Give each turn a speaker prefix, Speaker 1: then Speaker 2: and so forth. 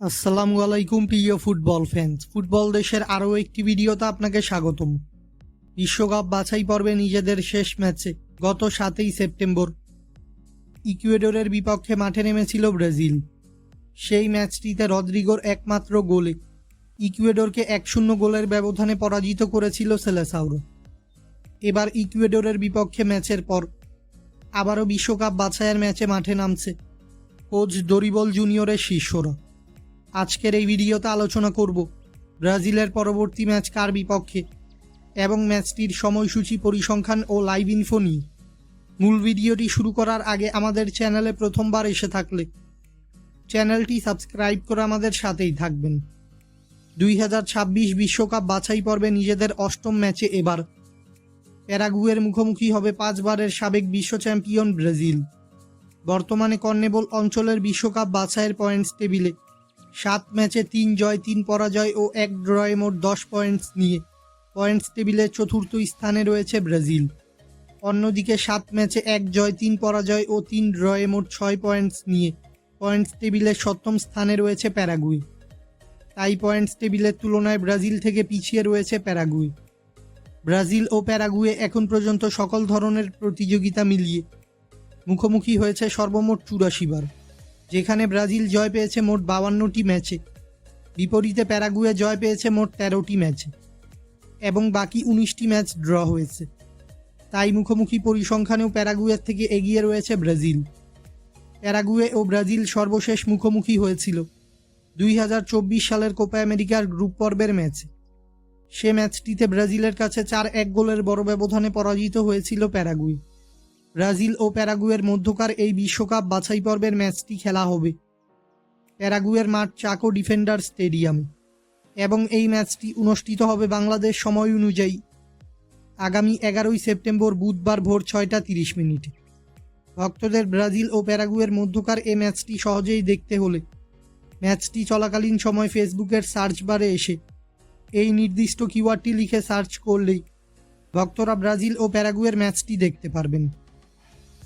Speaker 1: আসসালামু আলাইকুম, প্রিয় ফুটবল ফ্যান্স ফুটবল দেশের আরও একটি ভিডিওতে আপনাকে স্বাগতম। বিশ্বকাপ বাছাই পর্বে নিজেদের শেষ ম্যাচে গত সাতই সেপ্টেম্বর ইকুয়েডরের বিপক্ষে মাঠে নেমেছিল ব্রাজিল। সেই ম্যাচটিতে রদ্রিগোর একমাত্র গোলে ইকুয়েডরকে এক শূন্য গোলের ব্যবধানে পরাজিত করেছিল সেলেসাউরো। এবার ইকুয়েডরের বিপক্ষে ম্যাচের পর আবারও বিশ্বকাপ বাছাইয়ের ম্যাচে মাঠে নামছে কোচ দরিবল জুনিয়রের শিষ্যরা। আজকের এই ভিডিওতে আলোচনা করব ব্রাজিলের পরবর্তী ম্যাচ কার বিপক্ষে এবং ম্যাচটির সময়সূচি, পরিসংখ্যান ও লাইভ ইনফো নিয়ে। মূল ভিডিওটি শুরু করার আগে আমাদের চ্যানেলে প্রথমবার এসে থাকলে চ্যানেলটি সাবস্ক্রাইব করে আমাদের সাথেই থাকবেন। দুই হাজার ছাব্বিশ বিশ্বকাপ বাছাই পর্বে নিজেদের অষ্টম ম্যাচে এবার প্যারাগুয়ের মুখোমুখি হবে পাঁচবারের সাবেক বিশ্ব চ্যাম্পিয়ন ব্রাজিল। বর্তমানে কর্নেবল অঞ্চলের বিশ্বকাপ বাছাইয়ের পয়েন্টস টেবিলে সাত ম্যাচে তিন জয়, তিন পরাজয় ও এক ড্রয়ে মোট দশ পয়েন্টস নিয়ে। পয়েন্টস টেবিলে চতুর্থ স্থানে রয়েছে ব্রাজিল। অন্যদিকে সাত ম্যাচে এক জয়, তিন পরাজয় ও তিন ড্রয়ে মোট ছয় পয়েন্টস নিয়ে। পয়েন্টস টেবিলে সপ্তম স্থানে রয়েছে প্যারাগুই। তাই পয়েন্টস টেবিলের তুলনায় ব্রাজিল থেকে পিছিয়ে রয়েছে প্যারাগুই। ব্রাজিল ও প্যারাগুয়ে এখন পর্যন্ত সকল ধরনের প্রতিযোগিতা মিলিয়ে মুখোমুখি হয়েছে সর্বমোট চুরাশি বার। যেখানে ব্রাজিল জয় পেয়েছে মোট বাউান্নটি ম্যাচে। বিপরীতে প্যারাগুয়ে জয় পেয়েছে মোট তেরোটি ম্যাচে। এবং বাকি উনিশটি ম্যাচ ড্র হয়েছে। তাই মুখোমুখি পরিসংখ্যানেও প্যারাগুয়ের থেকে এগিয়ে রয়েছে ব্রাজিল। প্যারাগুয়ে ও ব্রাজিল সর্বশেষ মুখোমুখি হয়েছিল দুই হাজার চব্বিশ সালের কোপা আমেরিকার গ্রুপ পর্বের ম্যাচে। সে ম্যাচটিতে ব্রাজিলের কাছে চার এক গোলের বড় ব্যবধানে পরাজিত হয়েছিল প্যারাগুয়ে। ব্রাজিল ও প্যারাগুয়ের মধ্যকার এই বিশ্বকাপ বাছাই পর্বের ম্যাচটি খেলা হবে। প্যারাগুয়ের মাঠ চাকো ডিফেন্ডার স্টেডিয়ামে। এবং এই ম্যাচটি অনুষ্ঠিত হবে বাংলাদেশ সময় অনুযায়ী। আগামী এগারোই সেপ্টেম্বর বুধবার ভোর ছয়টা তিরিশ মিনিটে। ভক্তদের ব্রাজিল ও প্যারাগুয়ের মধ্যকার এই ম্যাচটি সহজেই দেখতে হলে। ম্যাচটি চলাকালীন সময় ফেসবুকের সার্চ বারে এসে। এই নির্দিষ্ট কিওয়ার্ডটি লিখে সার্চ করলেই ভক্তরা ব্রাজিল ও প্যারাগুয়ের ম্যাচটি দেখতে পারবেন।